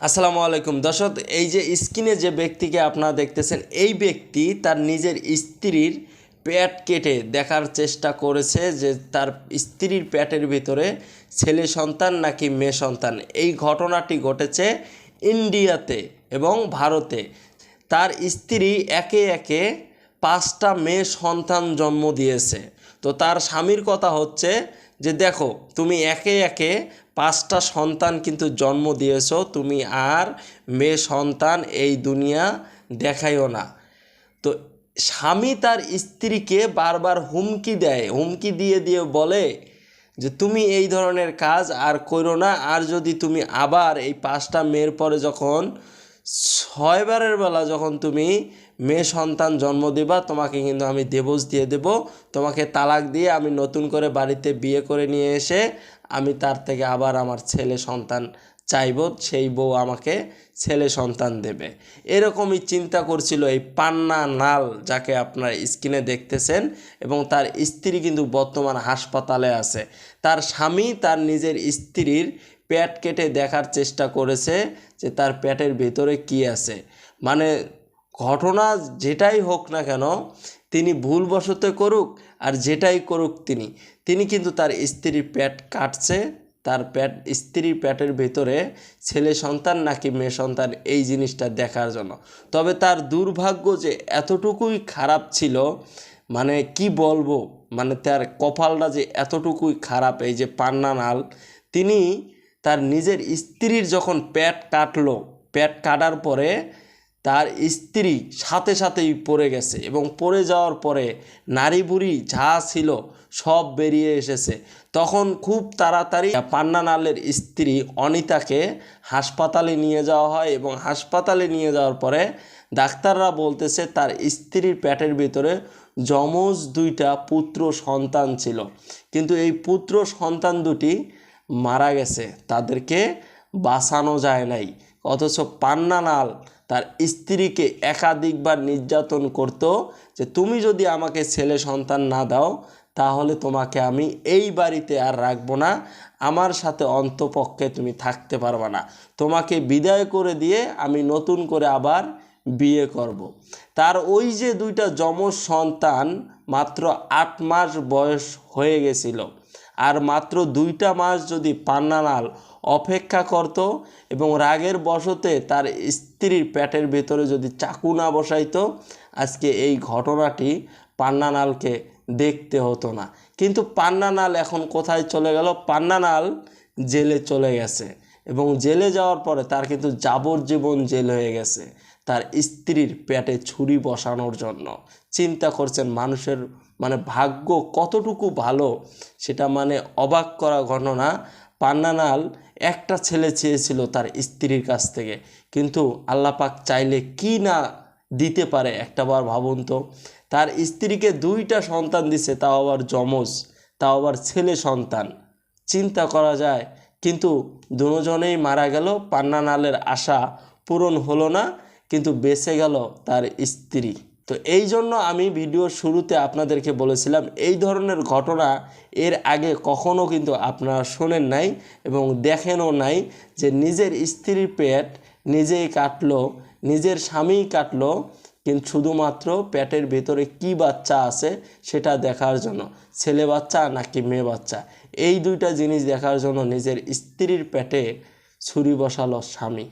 আসসালামু আলাইকুম। দর্শক, এই যে স্ক্রিনে যে ব্যক্তিকে আপনারা দেখতেছেন, এই ব্যক্তি তার নিজের স্ত্রীর প্যাট কেটে দেখার চেষ্টা করেছে যে তার স্ত্রীর প্যাটের ভিতরে ছেলে সন্তান নাকি মেয়ে সন্তান। এই ঘটনাটি ঘটেছে ইন্ডিয়াতে এবং ভারতে। তার স্ত্রী একে একে পাঁচটা মেয়ে সন্তান জন্ম দিয়েছে। তো তার স্বামীর কথা হচ্ছে যে, দেখো, তুমি একে একে পাঁচটা সন্তান কিন্তু জন্ম দিয়েছ, তুমি আর মেয়ে সন্তান এই দুনিয়া দেখাইও না। তো স্বামী তার স্ত্রীকে বারবার হুমকি দেয়, হুমকি দিয়ে দিয়ে বলে যে তুমি এই ধরনের কাজ আর করো না, আর যদি তুমি আবার এই পাঁচটা মেয়ের পরে যখন ছয়বারের বেলা যখন তুমি মেয়ে সন্তান জন্ম দিবা, তোমাকে কিন্তু আমি দেবস দিয়ে দেব। তোমাকে তালাক দিয়ে আমি নতুন করে বাড়িতে বিয়ে করে নিয়ে এসে আমি তার থেকে আবার আমার ছেলে সন্তান চাইব। সেই বউ আমাকে ছেলে সন্তান দেবে। এরকমই চিন্তা করছিল এই পান্না নাল যাকে আপনার স্ক্রিনে দেখতেছেন এবং তার স্ত্রী কিন্তু বর্তমান হাসপাতালে আছে। তার স্বামী তার নিজের স্ত্রীর পেট কেটে দেখার চেষ্টা করেছে যে তার পেটের ভেতরে কি আছে। মানে ঘটনা যেটাই হোক না কেন, তিনি ভুলবশত করুক আর যেটাই করুক তিনি। তিনি কিন্তু তার স্ত্রীর পেট কাটছে, তার পেট স্ত্রীর পেটের ভেতরে ছেলে সন্তান নাকি মেয়ে সন্তান, এই জিনিসটা দেখার জন্য। তবে তার দুর্ভাগ্য যে এতটুকুই খারাপ ছিল মানে কি বলব মানে তার কপালটা যে এতটুকুই খারাপ, এই যে পান্নানাল তিনি তার নিজের স্ত্রীর যখন পেট কাটলো, পেট কাটার পরে তার স্ত্রী সাথে সাথেই পড়ে গেছে এবং পড়ে যাওয়ার পরে নারী বুড়ি যা ছিল সব বেরিয়ে এসেছে। তখন খুব তাড়াতাড়ি পান্নানালের স্ত্রী অনিতাকে হাসপাতালে নিয়ে যাওয়া হয় এবং হাসপাতালে নিয়ে যাওয়ার পরে ডাক্তাররা বলতেছে তার স্ত্রীর পেটের ভিতরে যমজ দুইটা পুত্র সন্তান ছিল। কিন্তু এই পুত্র সন্তান দুটি মারা গেছে, তাদেরকে বাঁচানো যায় নাই। অথচ পান্নানাল তার স্ত্রীকে একাধিকবার নির্যাতন করত যে, তুমি যদি আমাকে ছেলে সন্তান না দাও, তাহলে তোমাকে আমি এই বাড়িতে আর রাখব না। আমার সাথে অন্তপক্ষে তুমি থাকতে পারবে না। তোমাকে বিদায় করে দিয়ে আমি নতুন করে আবার বিয়ে করব। তার ওই যে দুইটা যমজ সন্তান মাত্র আট মাস বয়স হয়ে গেছিল। আর মাত্র দুইটা মাস যদি পান্নানাল অপেক্ষা করত এবং রাগের বশতে তার স্ত্রীর প্যাটের ভেতরে যদি চাকু না বসাইতো, আজকে এই ঘটনাটি পান্নানালকে দেখতে হতো না। কিন্তু পান্নানাল এখন কোথায় চলে গেল? পান্নানাল জেলে চলে গেছে। এবং জেলে যাওয়ার পরে তার কিন্তু যাবজ্জীবন জেল হয়ে গেছে। তার স্ত্রীর পেটে ছুরি বসানোর জন্য। চিন্তা করছেন মানুষের মানে ভাগ্য কতটুকু ভালো সেটা মানে অবাক করা ঘটনা। পান্নানাল একটা ছেলে চেয়েছিল তার স্ত্রীর কাছ থেকে। কিন্তু আল্লাপাক চাইলে কি না দিতে পারে একটাবার ভাবুন তো। তার স্ত্রীকে দুইটা সন্তান দিছে, তাও আবার যমজ, তাও আবার ছেলে সন্তান। চিন্তা করা যায় কিন্তু দুজনেই মারা গেল পান্নানালের আশা পূরণ হলো না, কিন্তু বেঁচে গেল তার স্ত্রী। তো এই জন্য আমি ভিডিওর শুরুতে আপনাদেরকে বলেছিলাম, এই ধরনের ঘটনা এর আগে কখনো কিন্তু আপনারা শোনেন নাই এবং দেখেনও নাই যে নিজের স্ত্রীর পেট নিজেই কাটলো, নিজের স্বামীই কাটলো কিন্তু শুধুমাত্র পেটের ভেতরে কি বাচ্চা আছে সেটা দেখার জন্য, ছেলে বাচ্চা নাকি মেয়ে বাচ্চা? এই দুইটা জিনিস দেখার জন্য নিজের স্ত্রীর পেটে ছুরি বসালো স্বামী।